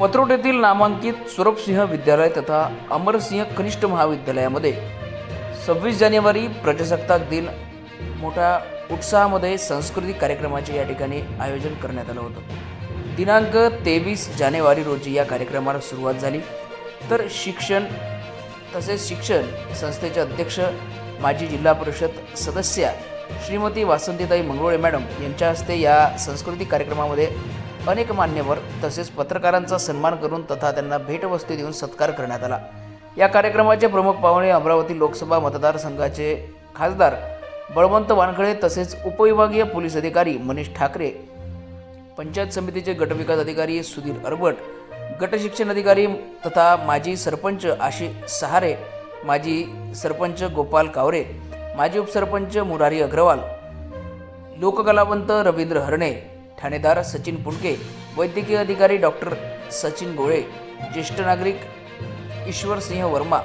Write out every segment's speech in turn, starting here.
पत्रोटेतील नामांकित स्वरूपसिंह विद्यालय तथा अमरसिंह कनिष्ठ महाविद्यालयामध्ये सव्वीस जानेवारी प्रजासत्ताक दिन मोठ्या उत्साहामध्ये सांस्कृतिक कार्यक्रमाचे या ठिकाणी आयोजन करण्यात आलं होतं. दिनांक तेवीस जानेवारी रोजी या कार्यक्रमाला सुरुवात झाली. तर शिक्षण तसेच शिक्षण संस्थेचे अध्यक्ष माजी जिल्हा परिषद सदस्या श्रीमती वासंतीताई मंगळोळे मॅडम यांच्या हस्ते या सांस्कृतिक कार्यक्रमामध्ये अनेक मान्यवर तसेच पत्रकारांचा सन्मान करून तथा त्यांना भेटवस्तू देऊन सत्कार करण्यात आला. या कार्यक्रमाचे प्रमुख पाहुणे अमरावती लोकसभा मतदारसंघाचे खासदार बळवंत वानखळे तसेच उपविभागीय पोलीस अधिकारी मनीष ठाकरे पंचायत समितीचे गटविकास अधिकारी सुधीर अरबट गटशिक्षण अधिकारी तथा माजी सरपंच आशिष सहारे माजी सरपंच गोपाल कावरे माजी उपसरपंच मुरारी अग्रवाल लोककलावंत रवींद्र हरणे ठाणेदार सचिन पुंडके वैद्यकीय अधिकारी डॉक्टर सचिन गोळे ज्येष्ठ नागरिक ईश्वरसिंह वर्मा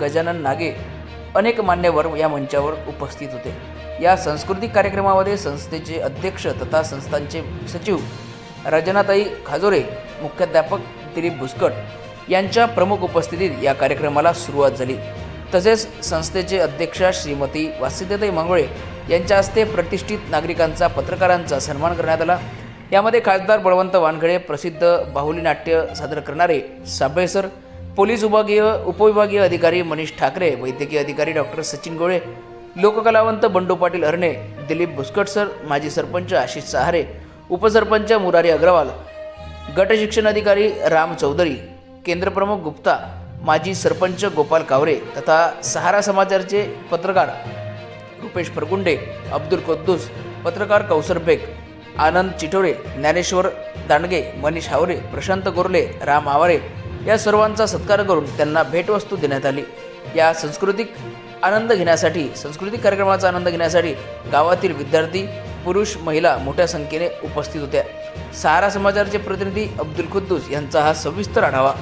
गजानन नागे अनेक मान्यवर या मंचावर उपस्थित होते. या सांस्कृतिक कार्यक्रमामध्ये संस्थेचे अध्यक्ष तथा संस्थांचे सचिव रजनाताई खाजोरे मुख्याध्यापक दिलीप भुसकट यांच्या प्रमुख उपस्थितीत या कार्यक्रमाला सुरुवात झाली. तसेच संस्थेचे अध्यक्षा श्रीमती वासिद्यताई मंगळे यांच्या हस्ते प्रतिष्ठित नागरिकांचा पत्रकारांचा सन्मान करण्यात आला. यामध्ये खासदार बळवंत वानखडे प्रसिद्ध बाहुली नाट्य सादर करणारे साबळे सर पोलीस विभागीय उपविभागीय अधिकारी मनीष ठाकरे वैद्यकीय अधिकारी डॉक्टर सचिन गोळे लोककलावंत बंडू पाटील हरणे दिलीप भुसकट सर माजी सरपंच आशिष सहारे उपसरपंच मुरारी अग्रवाल गट शिक्षण अधिकारी राम चौधरी केंद्रप्रमुख गुप्ता माजी सरपंच गोपाल कावरे तथा सहारा समाचारचे पत्रकार रुपेश फरगुंडे अब्दुल कुद्दूस पत्रकार कौसर बेग आनंद चिठोरे ज्ञानेश्वर दांडगे मनीष हावरे प्रशांत गोरले राम आवारे या सर्वांचा सत्कार करून त्यांना भेटवस्तू देण्यात आली. या सांस्कृतिक आनंद घेण्यासाठी सांस्कृतिक कार्यक्रमाचा आनंद घेण्यासाठी गावातील विद्यार्थी पुरुष महिला मोठ्या संख्येने उपस्थित होत्या. सहारा समाचारचे प्रतिनिधी अब्दुल खुद्दूस यांचा हा सविस्तर आढावा